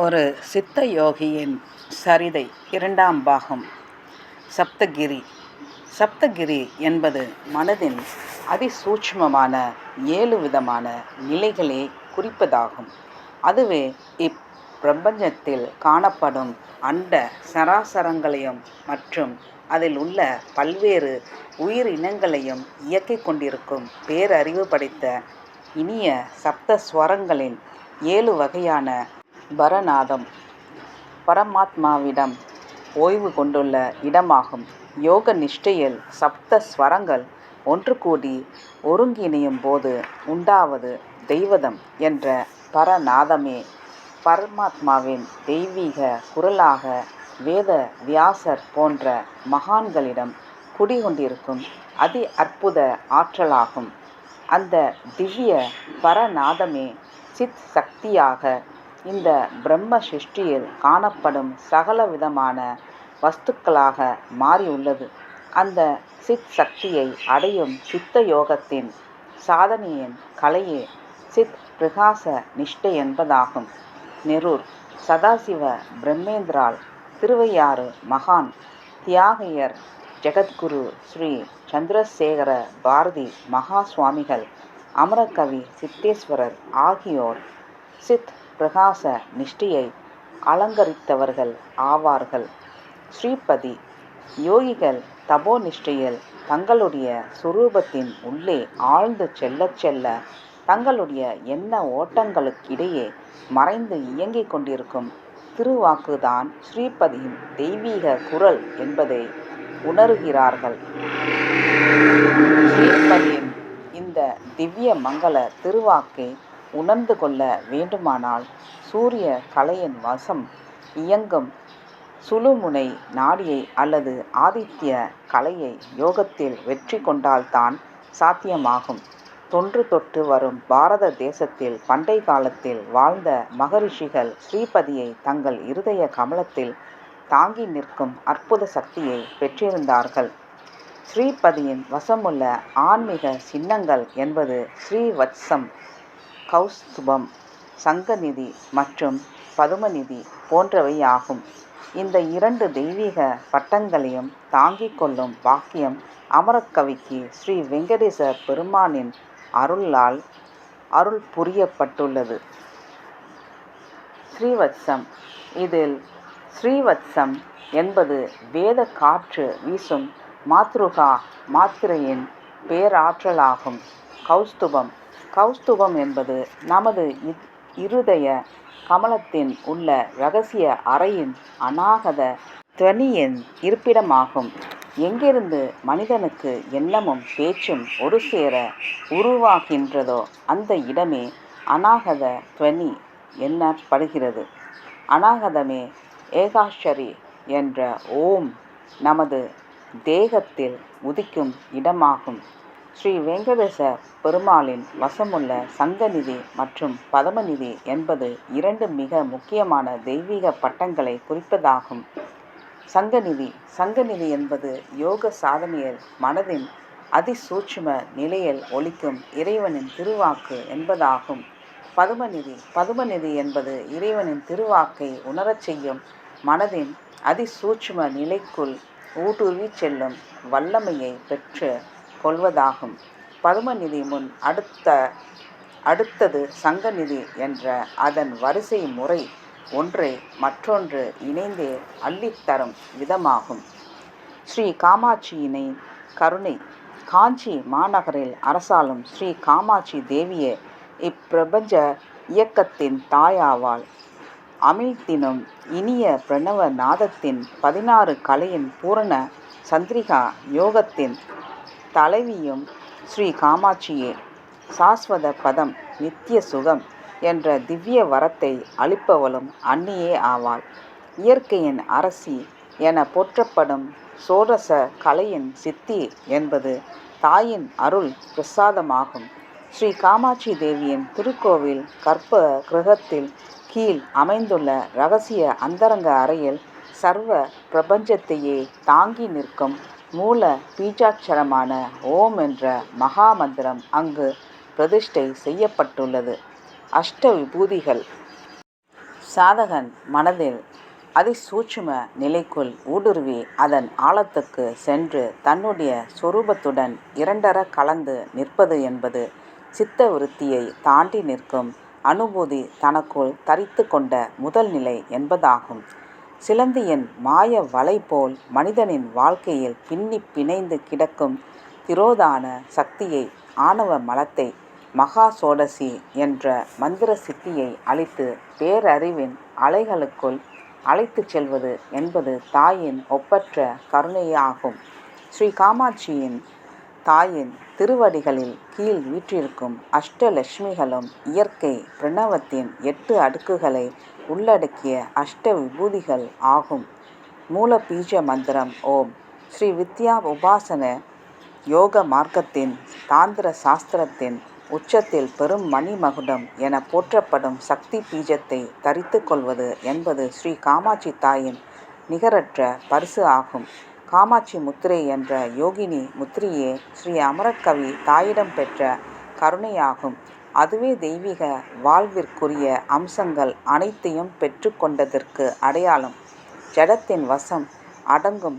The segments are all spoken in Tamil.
ஒரு சித்த யோகியின் சரிதை இரண்டாம் பாகம் சப்தகிரி. சப்தகிரி என்பது மனதின் அதிசூட்சமமான ஏழு விதமான நிலைகளை குறிப்பதாகும். அதுவே இப்பிரபஞ்சத்தில் காணப்படும் அண்ட சராசரங்களையும் மற்றும் அதில் உள்ள பல்வேறு உயிரினங்களையும் இயக்கிக் கொண்டிருக்கும் பேரறிவு படைத்த இனிய சப்த ஸ்வரங்களின் ஏழு வகையான பரநாதம். பரமாத்மாவிடம் ஓய்வு கொண்டுள்ள இடமாகும். யோக நிஷ்டையில் சப்த ஸ்வரங்கள் ஒன்று கூடி ஒருங்கிணையும் போது உண்டாவது தெய்வதம் என்ற பரநாதமே. பரமாத்மாவின் தெய்வீக குரலாக வேத வியாசர் போன்ற மகான்களிடம் குடிகொண்டிருக்கும் அதி அற்புத ஆற்றலாகும். அந்த திவ்ய பரநாதமே சித் சக்தியாக இந்த பிரம்ம சிருஷ்டியில் காணப்படும் சகல விதமான வஸ்துக்களாக மாறியுள்ளது. அந்த சித் சக்தியை அடையும் சித்த யோகத்தின் சாதனையின் கலையே சித் பிரகாச நிஷ்டை என்பதாகும். நெரூர் சதாசிவ பிரம்மேந்திரால் திருவையாறு மகான் தியாகையர் ஜெகத்குரு ஸ்ரீ சந்திரசேகர பாரதி மகா சுவாமிகள் அமரகவி சித்தேஸ்வரர் ஆகியோர் சித் பிரகாச நிஷ்டையை அலங்கரித்தவர்கள் ஆவார்கள். ஸ்ரீபதி யோகிகள் தபோ நிஷ்டையில் தங்களுடைய சுரூபத்தின் உள்ளே ஆழ்ந்து செல்லச் செல்ல தங்களுடைய எண்ண ஓட்டங்களுக்கிடையே மறைந்து இயங்கிக் கொண்டிருக்கும் திருவாக்குதான் ஸ்ரீபதியின் தெய்வீக குரல் என்பதை உணர்கிறார்கள். ஸ்ரீபதியின் இந்த திவ்ய மங்கள திருவாக்கை உணர்ந்து கொள்ள வேண்டுமானால் சூரிய கலையின் வசம் இயங்கும் சுழுமுனை நாடியை அல்லது ஆதித்ய கலையை யோகத்தில் வெற்றி கொண்டால்தான் சாத்தியமாகும். தொன்று தொட்டு வரும் பாரத தேசத்தில் பண்டை காலத்தில் வாழ்ந்த மகரிஷிகள் ஸ்ரீபதியை தங்கள் இருதய கமலத்தில் தாங்கி நிற்கும் அற்புத சக்தியை பெற்றிருந்தார்கள். ஸ்ரீபதியின் வசமுள்ள ஆன்மீக சின்னங்கள் என்பது ஸ்ரீவத்சம். கௌஸ்துபம் சங்கநிதி மற்றும் பதுமநிதி போன்றவையாகும் இந்த இரண்டு தெய்வீக பட்டங்களையும் தாங்கிக் கொள்ளும் பாக்கியம் அமரக்கவிக்கு ஸ்ரீ வெங்கடேச பெருமானின் அருளால் அருள் புரியப்பட்டுள்ளது ஸ்ரீவத்சம். இதில் ஸ்ரீவத்சம் என்பது வேத காற்று வீசும் மாத்ருகா மாத்திரையின் பேராற்றலாகும். கௌஸ்துபம். கௌஸ்துபம் என்பது நமது இருதய கமலத்தின் உள்ள இரகசிய அறையின் அநாகத துவனியின் இருப்பிடமாகும். எங்கிருந்து மனிதனுக்கு எண்ணமும் பேச்சும் ஒரு சேர உருவாகின்றதோ அந்த இடமே அநாகத துவனி எண்ணப்படுகிறது அநாகதமே ஏகாஷரி என்ற ஓம் நமது தேகத்தில் உதிக்கும் இடமாகும். ஸ்ரீ வெங்கடேச பெருமாளின் வசமுள்ள சங்கநிதி மற்றும் பதமநிதி என்பது இரண்டு மிக முக்கியமான தெய்வீக பட்டங்களை குறிப்பதாகும். சங்கநிதி சங்கநிதி என்பது யோக சாதனையில் மனதின் அதிசூட்சும நிலையில் ஒலிக்கும் இறைவனின் திருவாக்கு என்பதாகும். பதுமநிதி பதுமநிதி என்பது இறைவனின் திருவாக்கை உணரச் செய்யும் மனதின் அதிசூட்சும நிலைக்குள் ஊடுருவி செல்லும் வல்லமையை பெற்று கொள்வதாகும். பதுமநிதி முன் அடுத்த அடுத்தது சங்கநிதி என்ற அதன் வரிசை முறை ஒன்றை மற்றொன்று இணைந்தே அள்ளித்தரும் விதமாகும். ஸ்ரீ காமாட்சியினை கருணை காஞ்சி மாநகரில் அரசாளும் ஸ்ரீ காமாட்சி தேவியே இப்பிரபஞ்ச இயக்கத்தின் தாயாவாள். அமிழ்த்தினும் இனிய பிரணவ நாதத்தின் பதினாறு கலையின் பூரண சந்திரிகா யோகத்தின் தலைவியும் ஸ்ரீ காமாட்சியே சாஸ்வத பதம் நித்திய சுகம் என்ற திவ்ய வரத்தை அளிப்பவளும் அன்னியே ஆவாள். இயற்கையின் அரசி என போற்றப்படும் சோடச கலையின் சித்தி என்பது தாயின் அருள் பிரசாதமாகும். ஸ்ரீ காமாட்சி தேவியின் திருக்கோவில் கற்ப கிரகத்தில் கீழ் அமைந்துள்ள ரகசிய அந்தரங்க அறையில் சர்வ பிரபஞ்சத்தையே தாங்கி நிற்கும் மூல பீஜாட்சரமான ஓம் என்ற மகா மந்திரம் அங்கு பிரதிஷ்டை செய்யப்பட்டுள்ளது. அஷ்ட விபூதிகள். சாதகன் மனதில் அதிசூட்சும நிலைக்குள் ஊடுருவி அதன் ஆழத்துக்கு சென்று தன்னுடைய சொரூபத்துடன் இரண்டற கலந்து நிற்பது என்பது சித்த விருத்தியை தாண்டி நிற்கும் அனுபூதி தனக்குள் தரித்து கொண்ட முதல் நிலை என்பதாகும். சிலந்தியின் மாய வலை போல் மனிதனின் வாழ்க்கையில் பின்னி பிணைந்து கிடக்கும் திரோதான சக்தியை ஆணவ மலத்தை மகா சோடசி என்ற மந்திர சித்தியை அளித்து பேரறிவின் அலைகளுக்குள் அழைத்துச் செல்வது என்பது தாயின் ஒப்பற்ற கருணையாகும். ஸ்ரீ காமாட்சியின் தாயின் திருவடிகளில் கீழ் வீற்றிருக்கும் அஷ்டலட்சுமிகளும் இயற்கை பிரணவத்தின் எட்டு அடுக்குகளை உள்ளடக்கிய அஷ்ட விபூதிகள் ஆகும். மூல பீஜ மந்திரம் ஓம். ஸ்ரீ வித்யா உபாசன யோக மார்க்கத்தின் தாந்திர சாஸ்திரத்தின் உச்சத்தில் பெரும் மணிமகுடம் என போற்றப்படும் சக்தி பீஜத்தை தரித்து கொள்வது என்பது ஸ்ரீ காமாட்சி தாயின் நிகரற்ற பரிசு ஆகும். காமாட்சி முத்திரை என்ற யோகினி முத்திரையே ஸ்ரீ அமரக்கவி தாயிடம் பெற்ற கருணையாகும். அதுவே தெய்வீக வாழ்விற்குரிய அம்சங்கள் அனைத்தையும் பெற்றுக்கொண்டதற்கு அடையாளம். ஜடத்தின் வசம் அடங்கும்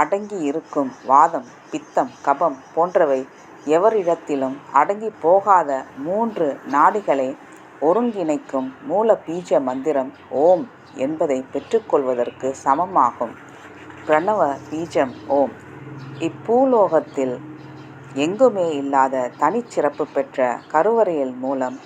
அடங்கி இருக்கும் வாதம் பித்தம் கபம் போன்றவை எவரிடத்திலும் அடங்கி போகாத மூன்று நாடிகளை ஒருங்கிணைக்கும் மூல பீஜ மந்திரம் ஓம் என்பதை பெற்றுக்கொள்வதற்கு சமமாகும். பிரணவ பீஜம் ஓம். இப்பூலோகத்தில் எங்குமே இல்லாத தனிச்சிறப்பு பெற்ற கருவறையில் மூலம்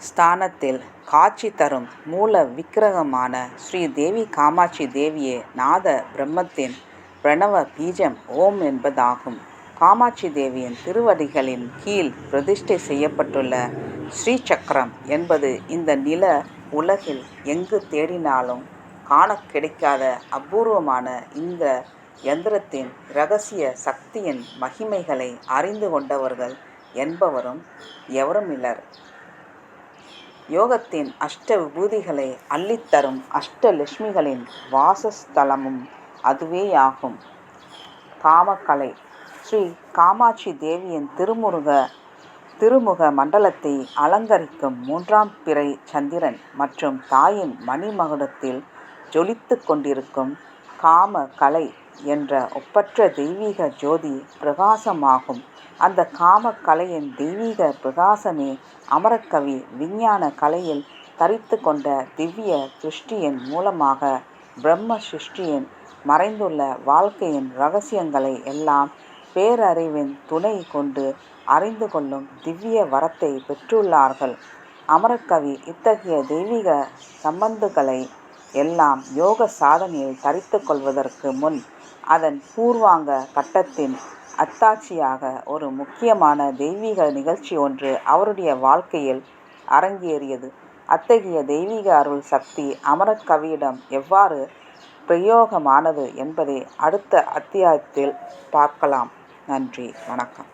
ஸ்தானத்தில் காட்சி தரும் மூல விக்கிரகமான ஸ்ரீ தேவி காமாட்சி தேவியே நாத பிரம்மத்தின் பிரணவ பீஜம் ஓம் என்பதாகும். காமாட்சி தேவியின் திருவடிகளின் கீழ் பிரதிஷ்டை செய்யப்பட்டுள்ள ஸ்ரீ சக்கரம் என்பது இந்த நில உலகில் எங்கு தேடினாலும் காண கிடைக்காத அபூர்வமான இந்த எந்திரத்தின் இரகசிய சக்தியின் மகிமைகளை அறிந்து கொண்டவர்கள் என்பவரும் எவரும் இல்லர். யோகத்தின் அஷ்ட விபூதிகளை அள்ளித்தரும் அஷ்டலட்சுமிகளின் வாசஸ்தலமும் அதுவேயாகும். காமக்கலை ஸ்ரீ காமாட்சி தேவியின் திருமுருக திருமுக மண்டலத்தை அலங்கரிக்கும் மூன்றாம் பிறை சந்திரன் மற்றும் தாயின் மணிமகுடத்தில் ஜொலித்து கொண்டிருக்கும் காம கலை என்ற ஒப்பற்ற தெய்வீக ஜோதி பிரகாசமாகும். அந்த காம கலையின் தெய்வீக பிரகாசமே அமரக்கவி விஞ்ஞான கலையில் தரித்து கொண்ட திவ்ய சிருஷ்டியின் மூலமாக பிரம்ம சிருஷ்டியின் மறைந்துள்ள வாழ்க்கையின் ரகசியங்களை எல்லாம் பேரறிவின் துணை கொண்டு அறிந்து கொள்ளும் திவ்ய வரத்தை பெற்றுள்ளார்கள். அமரக்கவி இத்தகைய தெய்வீக சம்பந்துகளை எல்லாம் யோக சாதனையில் தரித்து கொள்வதற்கு முன் அதன் பூர்வாங்க கட்டத்தின் அத்தாட்சியாக ஒரு முக்கியமான தெய்வீக நிகழ்ச்சி ஒன்று அவருடைய வாழ்க்கையில் அரங்கேறியது. அத்தகைய தெய்வீக அருள் சக்தி அமரக்கவியிடம் எவ்வாறு பிரயோகமானது என்பதை அடுத்த அத்தியாயத்தில் பார்க்கலாம். நன்றி வணக்கம்.